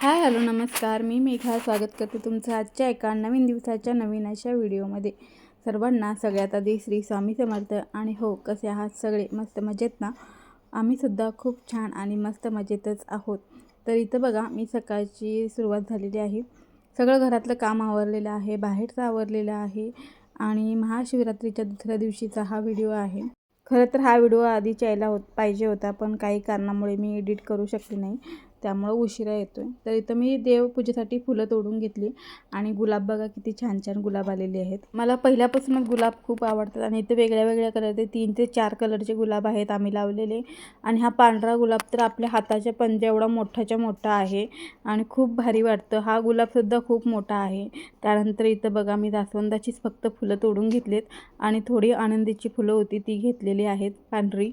Hi hello नमस्कार. मी मेघा. स्वागत करते तुमचं आजच्या एका नवीन दिवसाच्या नवीन अशा व्हिडिओमध्ये. सर्वांना सगळ्यात आधी श्री स्वामी समर्थ. आणि हो कसे आहात सगळे? मस्त मजेत ना? आम्हीसुद्धा खूप छान आणि मस्त मजेतच आहोत. तर इथं बघा मी सकाळची सुरुवात झालेली आहे. सगळं घरातलं काम आवरलेलं आहे बाहेरचं आवरलेलं आहे. आणि महाशिवरात्रीच्या दुसऱ्या दिवशीचा हा व्हिडिओ आहे. खरं तर हा व्हिडिओ आधीच यायला होत पाहिजे होता पण काही कारणामुळे मी एडिट करू शकले नाही. त्यामुळं उशिरा येतो आहे तर इथं मी देवपूजेसाठी फुलं तोडून घेतली आणि गुलाब बघा किती छान छान गुलाब आलेले आहेत. मला पहिल्यापासूनच गुलाब खूप आवडतात आणि इथं वेगळ्या वेगळ्या कलरचे तीन ते चार कलरचे गुलाब आहेत आम्ही लावलेले. आणि हा पांढरा गुलाब तर आपल्या हाताच्या पंजा एवढा मोठाच्या मोठा आहे आणि खूप भारी वाटतं. हा गुलाबसुद्धा खूप मोठा आहे. त्यानंतर इथं बघा मी जास्वंदाचीच फक्त फुलं तोडून घेतलीत आणि थोडी आनंदीची फुलं होती ती घेतलेली आहेत पांढरी.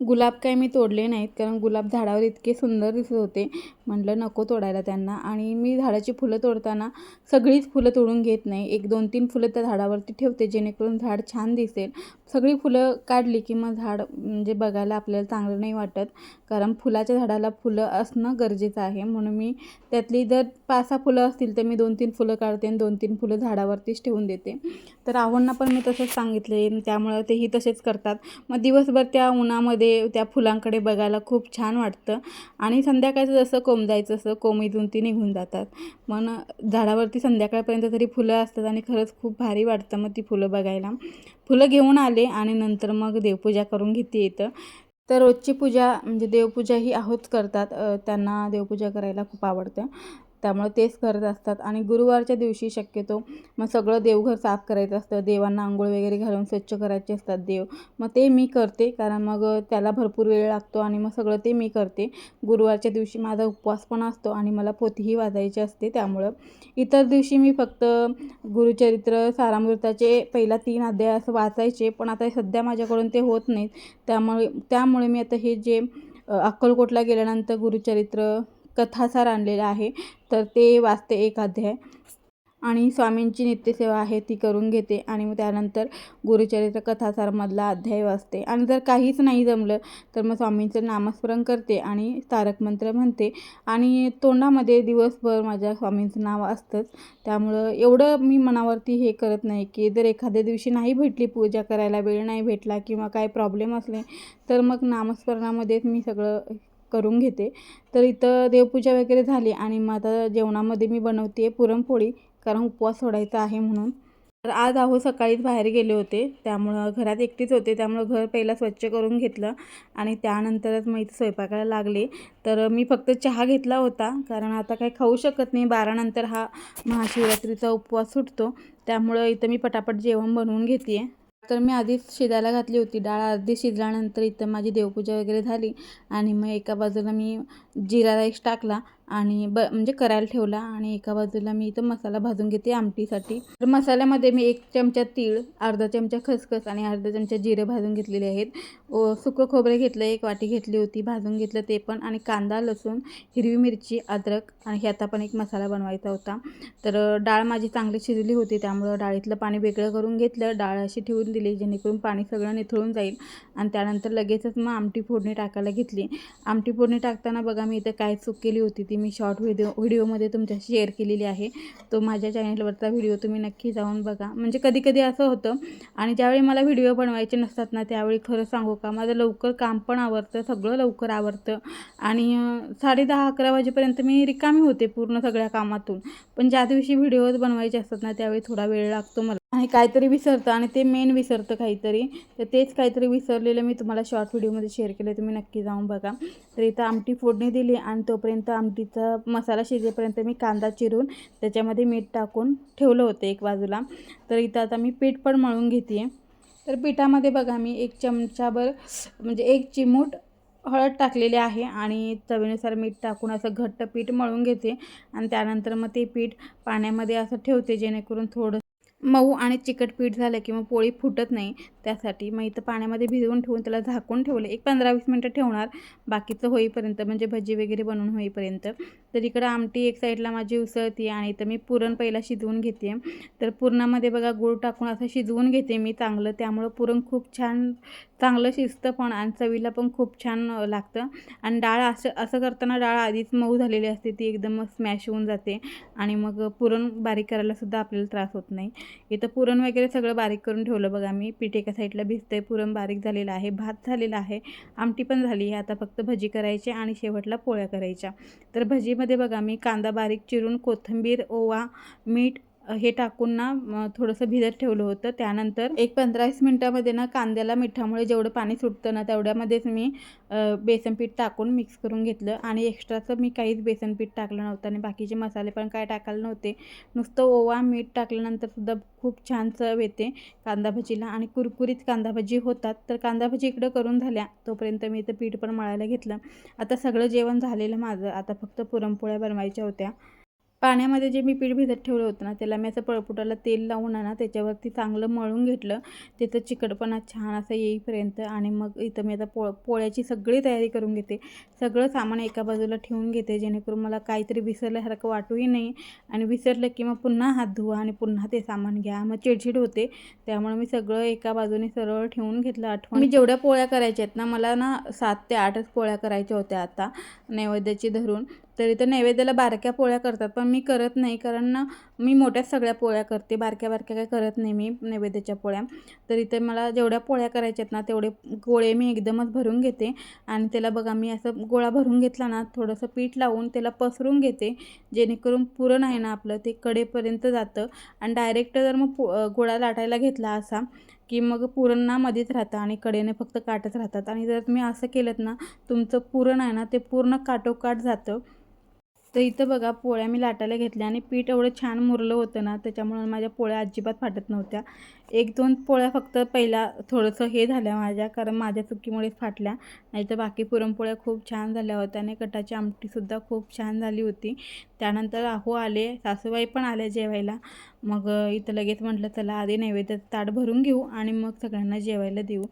गुलाब काय मी तोडले नाहीत कारण गुलाब झाडावर इतके सुंदर दिसत होते. म्हटलं नको तोडायला त्यांना. आणि मी झाडाची फुलं तोडताना सगळीच फुलं तोडून घेत नाही. एक दोन तीन फुलं त्या झाडावरती ठेवते जेणेकरून झाड छान दिसेल. सगळी फुलं काढली की मग झाड म्हणजे बघायला आपल्याला चांगलं नाही वाटत कारण फुलाच्या झाडाला फुलं असणं गरजेचं आहे. म्हणून मी त्यातली जर पाच सहा फुलं असतील तर मी दोन तीन फुलं काढते आणि दोन तीन फुलं झाडावरतीच ठेवून देते. तर आव्हांना पण मी तसंच सांगितले त्यामुळं तेही तसेच करतात. मग दिवसभर त्या उन्हामध्ये ते त्या फुलांकडे बघायला खूप छान वाटतं. आणि संध्याकाळचं जसं कोंब असं कोंबीतून ती निघून जातात. मग झाडावरती संध्याकाळपर्यंत तरी फुलं असतात आणि खरंच खूप भारी वाटतं मग ती फुलं बघायला. फुलं घेऊन आले आणि नंतर मग देवपूजा करून घेते येतं तर रोजची पूजा म्हणजे देवपूजा ही आहोत करतात. त्यांना देवपूजा करायला खूप आवडतं. त्यामुळे तेच करत असतात. आणि गुरुवारच्या दिवशी शक्यतो मग सगळं देवघर साफ करायचं असतं. देवांना आंघोळ वगैरे घालून स्वच्छ करायचे असतात देव. मग ते मी करते. कारण मग त्याला भरपूर वेळ लागतो आणि मग सगळं ते मी करते. गुरुवारच्या दिवशी माझा उपवास पण असतो आणि मला पोथीही वाजायची असते. त्यामुळं इतर दिवशी मी फक्त गुरुचरित्र सारामृताचे पहिला तीन अध्याय असं वाचायचे. पण आता सध्या माझ्याकडून ते होत नाहीत. त्यामुळे त्यामुळे मी आता हे जे अक्कलकोटला गेल्यानंतर गुरुचरित्र कथासार आणलेला आहे. तर ते वाचते एक अध्याय. आणि स्वामींची नित्यसेवा आहे ती करून घेते. आणि मग त्यानंतर गुरुचरित्र कथासारमधला अध्याय वाचते. आणि जर काहीच नाही जमलं तर मग स्वामींचं नामस्मरण करते आणि तारक मंत्र म्हणते. आणि तोंडामध्ये दिवसभर माझ्या स्वामींचं नाव असतंच. त्यामुळं एवढं मी मनावरती हे करत नाही की जर एखाद्या दिवशी नाही भेटली पूजा करायला वेळ नाही भेटला किंवा काय प्रॉब्लेम असले तर मग नामस्मरणामध्येच मी सगळं करून घेते. तर इथं देवपूजा वगैरे झाली आणि मग आता जेवणामध्ये मी बनवते आहे पुरणपोळी कारण उपवास सोडायचा आहे म्हणून. तर आज आहो सकाळीच बाहेर गेले होते. त्यामुळं घरात एकटीच होते. त्यामुळं घर पहिला स्वच्छ करून घेतलं आणि त्यानंतरच मग इथे स्वयंपाकाला लागले. तर मी फक्त चहा घेतला होता कारण आता काही खाऊ शकत नाही. बारानंतर हा महाशिवरात्रीचा उपवास सुटतो. त्यामुळं इथं मी पटापट जेवण बनवून घेते तर मी आधीच शिजायला घातली होती. डाळ अर्धी शिजल्यानंतर इथं माझी देवपूजा वगैरे झाली आणि मग एका बाजूला मी जिरा राईस टाकला आणि ब म्हणजे करायला ठेवला आणि एका बाजूला मी इथं मसाला भाजून घेते आमटीसाठी. तर मसाल्यामध्ये मी एक चमचा तीळ अर्धा चमचा खसखस आणि अर्धा चमचा जिरे भाजून घेतलेले आहेत. सुकं खोबरे घेतलं एक वाटी घेतली होती भाजून घेतलं ते पण आणि कांदा लसूण हिरवी मिरची अद्रक आणि ह्याचा पण एक मसाला बनवायचा होता. तर डाळ माझी चांगली शिजली होती त्यामुळं डाळीतलं पाणी वेगळं करून घेतलं. डाळ अशी ठेवून दिली जेणेकरून पाणी सगळं निथळून जाईल. आणि त्यानंतर लगेचच मग आमटी फोडणी टाकायला घेतली. आमटी फोडणी टाकताना बघा मी इथं काय चूक केली होती ती मी शॉर्ट व्हिडिओ व्हिडिओमध्ये तुमच्याशी शेअर केलेली आहे. तो माझ्या चॅनलवरचा व्हिडिओ तुम्ही नक्की जाऊन बघा. म्हणजे कधी कधी असं होतं आणि ज्यावेळी मला व्हिडिओ बनवायचे नसतात ना त्यावेळी खरं सांगू का माझं लवकर काम पण आवडतं सगळं लवकर आवडतं. आणि साडे दहा अकरा वाजेपर्यंत मी रिकामी होते पूर्ण सगळ्या कामातून. पण ज्या दिवशी व्हिडिओज बनवायचे असतात ना त्यावेळी थोडा वेळ लागतो मला. आणि काहीतरी विसरतं आणि ते मेन विसरतं काहीतरी. तर तेच काहीतरी विसरलेलं मी तुम्हाला शॉर्ट व्हिडिओमध्ये शेअर केलं तुम्ही नक्की जाऊन बघा. तर इथं आमटी फोडणी दिली आणि तोपर्यंत आमटीचा मसाला शिजेपर्यंत मी कांदा चिरून त्याच्यामध्ये मीठ टाकून ठेवलं होतं एक बाजूला. तर इथं आता मी पीठ पण मळून घेते तर पिठामध्ये बघा मी एक चमचाभर म्हणजे एक चिमूट हळद टाकलेली आहे आणि चवीनुसार मीठ टाकून असं घट्ट पीठ मळून घेते. आणि त्यानंतर मग ते पीठ पाण्यामध्ये असं ठेवते जेणेकरून थोडं मऊ आणि चिकट पीठ झालं की मग पोळी फुटत नाही. त्यासाठी मग इथं पाण्यामध्ये भिजवून ठेवून त्याला झाकून ठेवलं. एक पंधरा वीस मिनटं ठेवणार. बाकीचं होईपर्यंत म्हणजे भजी वगैरे बनवून होईपर्यंत. तर इकडं आमटी एक साईडला माझी उसळती आणि इथं मी पुरण पहिला शिजवून घेते. तर पुरणामध्ये बघा गूळ टाकून असं शिजवून घेते मी चांगलं. त्यामुळं पुरण खूप छान चांगलं शिजतं पण आणि चवीला पण खूप छान लागतं. आणि डाळ असं असं करताना डाळ आधीच मऊ झालेली असते. ती एकदम स्मॅश होऊन जाते आणि मग पुरण बारीक करायला सुद्धा आपल्याला त्रास होत नाही. इथं पुरण वगैरे सगळं बारीक करून ठेवलं बघा मी. पीठ एका साईडला भिजतंय पुरण बारीक झालेलं आहे भात झालेला आहे आमटी पण झाली आहे. आता फक्त भजी करायची आणि शेवटला पोळ्या करायच्या. तर भजीमध्ये बघा मी कांदा बारीक चिरून कोथिंबीर ओवा मीठ हे टाकून ना थोडंसं भिजत ठेवलं होतं. त्यानंतर एक पंधरा वीस मिनटामध्ये ना कांद्याला मिठामुळे जेवढं पाणी सुटतं ना तेवढ्यामध्येच मी बेसनपीठ बेसन पीठ टाकून मिक्स करून घेतलं. आणि एक्स्ट्राचं मी काहीच बेसन पीठ टाकलं नव्हतं. आणि बाकीचे मसाले पण काय टाकायला नव्हते. नुसतं ओवा मीठ टाकल्यानंतर सुद्धा खूप छान चव येते कांदा भजीला. आणि कुरकुरीत कांदा भजी होतात. तर कांदा भजी इकडं करून झाल्या. तोपर्यंत मी इथं पीठ पण मळायला घेतलं. आता सगळं जेवण झालेलं माझं. आता फक्त पुरणपोळ्या बनवायच्या होत्या. पाण्यामध्ये जे मी पीठ भिजत ठेवलं होतं ना त्याला मी असं पळपुटाला तेल लावून आहे ना त्याच्यावरती चांगलं मळून घेतलं. त्याचं चिकटपणा छान असं येईपर्यंत आणि मग इथं मी आता पो पोळ्याची सगळी तयारी करून घेते. सगळं सामान एका बाजूला ठेवून घेते जेणेकरून मला काहीतरी विसरल्यासारखं वाटूही नाही. आणि विसरलं की मग पुन्हा हात धुवा आणि पुन्हा ते सामान घ्या. मग चिडचिड होते. त्यामुळे मी सगळं एका बाजूने सरळ ठेवून घेतलं आठवण. मी जेवढ्या पोळ्या करायच्या आहेत ना मला ना सात ते आठच पोळ्या करायच्या होत्या आता नैवेद्याची धरून. तर इथं नैवेद्याला बारक्या पोळ्या करतात पण मी करत नाही कारण ना मी मोठ्याच सगळ्या पोळ्या करते बारक्या बारक्या काय करत नाही मी नैवेद्याच्या पोळ्या. तर इथे मला जेवढ्या पोळ्या करायच्या आहेत ना तेवढे गोळे मी एकदमच भरून घेते आणि त्याला बघा मी असं गोळा भरून घेतला ना थोडंसं पीठ लावून त्याला पसरून घेते जेणेकरून पुरण आहे ना आपलं ते कडेपर्यंत जातं आणि डायरेक्ट जर मग गोळा लाटायला घेतला असा की मग पुरण ना मध्येच राहतं आणि कडेने फक्त काटच राहतात. आणि जर तुम्ही असं केलं ना तुमचं पुरण आहे ना ते पूर्ण काटोकाट जातं. तर इथं बघा पोळ्या मी लाटायला घेतल्या आणि पीठ एवढं छान मुरलं होतं ना त्याच्यामुळे माझ्या पोळ्या अजिबात फाटत नव्हत्या. एक दोन पोळ्या फक्त पहिला थोडंसं हे झाल्या माझ्या कारण माझ्या चुकीमुळेच फाटल्या. नाही तर बाकी पुरणपोळ्या खूप छान झाल्या होत्या आणि कटाची आमटीसुद्धा खूप छान झाली होती. त्यानंतर आहो आले सासूबाई पण आल्या जेवायला. मग इथं लगेच म्हटलं चला आधी नैवेद्य ताट भरून घेऊ आणि मग सगळ्यांना जेवायला देऊ.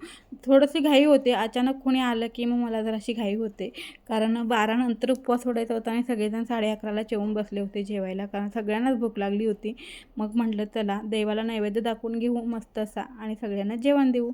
थोडंशी घाई होते. अचानक कोणी आलं की मग मला जराशी घाई होते. कारण बारानंतर उपवास सोडायचा होता आणि सगळेजण साडे अकराला जेवून बसले होते जेवायला. कारण सगळ्यांनाच भूक लागली होती. मग म्हटलं चला देवाला नैवेद्य दाखवून घेऊ मस्त असा आणि सगळ्यांना जेवण देऊ.